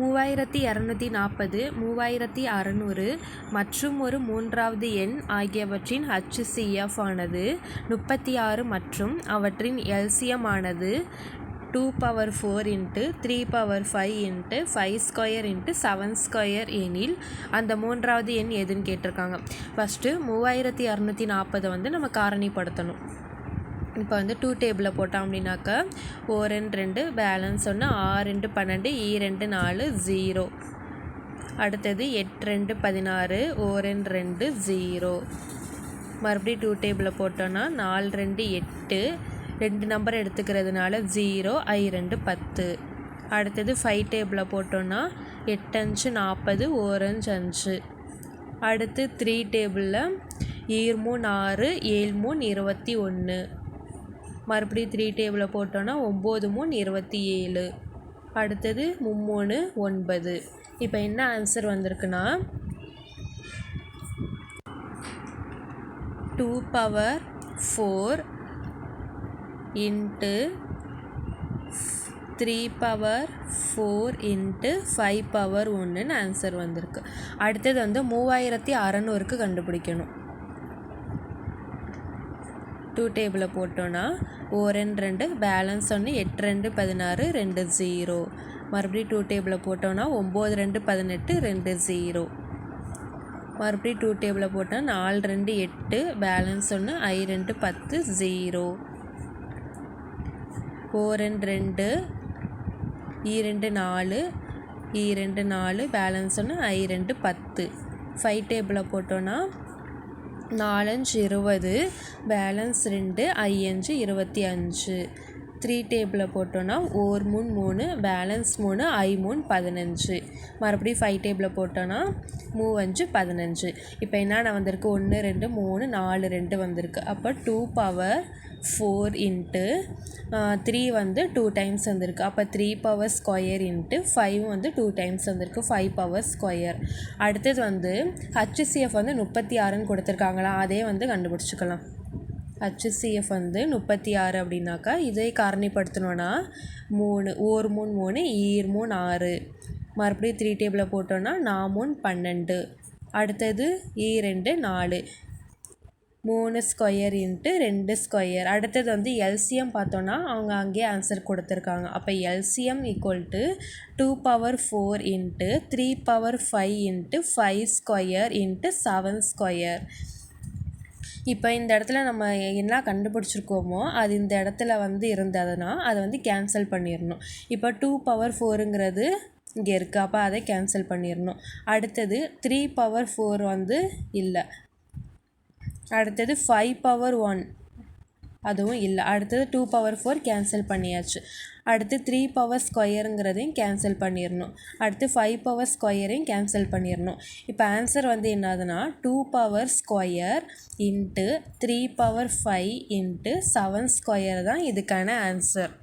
மூவாயிரத்தி இரநூத்தி நாற்பது மூவாயிரத்தி அறநூறு மற்றும் ஒரு மூன்றாவது எண் ஆகியவற்றின் ஹச்சிசிஎஃப் ஆனது முப்பத்தி ஆறு மற்றும் அவற்றின் எல்சிஎம் ஆனது two power four into three power five into five square into seven square எனில் அந்த மூன்றாவது எண் எதுன்னு கேட்டிருக்காங்க. ஃபஸ்ட்டு மூவாயிரத்தி இரநூத்தி நாற்பதை வந்து நம்ம காரணிப்படுத்தணும். இப்போ வந்து டூ டேபிளில் போட்டோம் அப்படின்னாக்கா ஓ ரெண்டு ரெண்டு பேலன்ஸ் ஒன்று ஆறு ரெண்டு பன்னெண்டு ஈ ரெண்டு நாலு ஜீரோ அடுத்தது எட்டு ரெண்டு பதினாறு ஓ ரெண்டு ரெண்டு ஜீரோ மறுபடியும் டூ டேபிளில் போட்டோன்னா நாலு ரெண்டு எட்டு. ரெண்டு நம்பர் எடுத்துக்கிறதுனால ஜீரோ ஐ ரெண்டு பத்து. அடுத்தது ஃபைவ் டேபிளில் போட்டோன்னா எட்டு அஞ்சு நாற்பது ஓரஞ்சு அஞ்சு. அடுத்து த்ரீ டேபிளில் ஈர் மூணு ஆறு ஏழு மூணு இருபத்தி ஒன்று மறுபடியும் த்ரீ டேபிளை போட்டோன்னா ஒம்பது மூணு இருபத்தி ஏழு. அடுத்தது மும்மூணு ஒன்பது. இப்போ என்ன ஆன்சர் வந்திருக்குன்னா two power four into three power four into five power ஒன்றுன்னு ஆன்சர் வந்திருக்கு. அடுத்தது வந்து மூவாயிரத்தி அறநூறுக்கு கண்டுபிடிக்கணும். டூ டேபிளில் போட்டோன்னா ஓ ரெண்டு ரெண்டு பேலன்ஸ் ஒன்று எட்டு ரெண்டு பதினாறு ரெண்டு ஜீரோ மறுபடியும் டூ டேபிளில் போட்டோன்னா ஒம்பது ரெண்டு பதினெட்டு ரெண்டு ஜீரோ மறுபடியும் டூ டேபிளில் போட்டால் நாலு ரெண்டு எட்டு பேலன்ஸ் ஒன்று ஐ ரெண்டு பத்து ஜீரோ ஓ ரெண்டு ரெண்டு ஈ ரெண்டு நாலு ஈ ரெண்டு நாலு பேலன்ஸ் ஒன்று ஐ ரெண்டு பத்து. ஃபைவ் டேபிளில் போட்டோன்னா நாலஞ்சு இருபது பேலன்ஸ் ரெண்டு ஐயஞ்சு இருபத்தி அஞ்சு. த்ரீ டேபிளில் போட்டோன்னா ஓர் மூணு மூணு பேலன்ஸ் மூணு ஐ மூணு பதினஞ்சு. மறுபடியும் ஃபைவ் டேபிளில் போட்டோன்னா மூவஞ்சு பதினஞ்சு. இப்போ என்னென்ன வந்திருக்கு? ஒன்று ரெண்டு மூணு நாலு ரெண்டு வந்திருக்கு. அப்போ two power four into three வந்து டூ டைம்ஸ் வந்திருக்கு. அப்போ three power square into five வந்து டூ டைம்ஸ் வந்திருக்கு. ஃபைவ் பவர் ஸ்கொயர் அடுத்தது வந்து ஹச்சிசிஎஃப் வந்து முப்பத்தி ஆறுன்னு கொடுத்துருக்காங்களா? அதே வந்து கண்டுபிடிச்சிக்கலாம். ஹச்சிசிஎஃப் வந்து முப்பத்தி ஆறு அப்படின்னாக்கா இதே காரணிப்படுத்தினோன்னா மூணு ஓர் மூணு மூணு ஈர் மூணு ஆறு. மறுபடியும் த்ரீ டேபிளில் போட்டோன்னா நா மூணு பன்னெண்டு. அடுத்தது ஈ ரெண்டு நாலு. மூணு ஸ்கொயர் இன்ட்டு ரெண்டு ஸ்கொயர் அடுத்தது வந்து எல்சிஎம் பார்த்தோன்னா அவங்க அங்கேயே ஆன்சர் கொடுத்துருக்காங்க. அப்போ LCM equal to two power four into three power five into five square into seven square இப்போ இந்த இடத்துல நம்ம என்ன கண்டுபிடிச்சிருக்கோமோ அது இந்த இடத்துல வந்து இருந்ததுன்னா அதை வந்து கேன்சல் பண்ணிடணும். இப்போ டூ பவர் ஃபோருங்கிறது இங்கே இருக்குது அப்போ அதை கேன்சல் பண்ணிடணும். அடுத்தது த்ரீ பவர் ஃபோர் வந்து இல்லை. அடுத்தது ஃபைவ் பவர் ஒன் அதுவும் இல்லை. அடுத்தது டூ பவர் ஃபோர் கேன்சல் பண்ணியாச்சு. அடுத்து த்ரீ பவர் ஸ்கொயருங்கிறதையும் கேன்சல் பண்ணிடணும் அடுத்து ஃபைவ் பவர் ஸ்கொயரையும் கேன்சல் பண்ணிடணும் இப்போ ஆன்சர் வந்து என்னதுன்னா two power square into three power five into seven square தான் இதுக்கான ஆன்சர்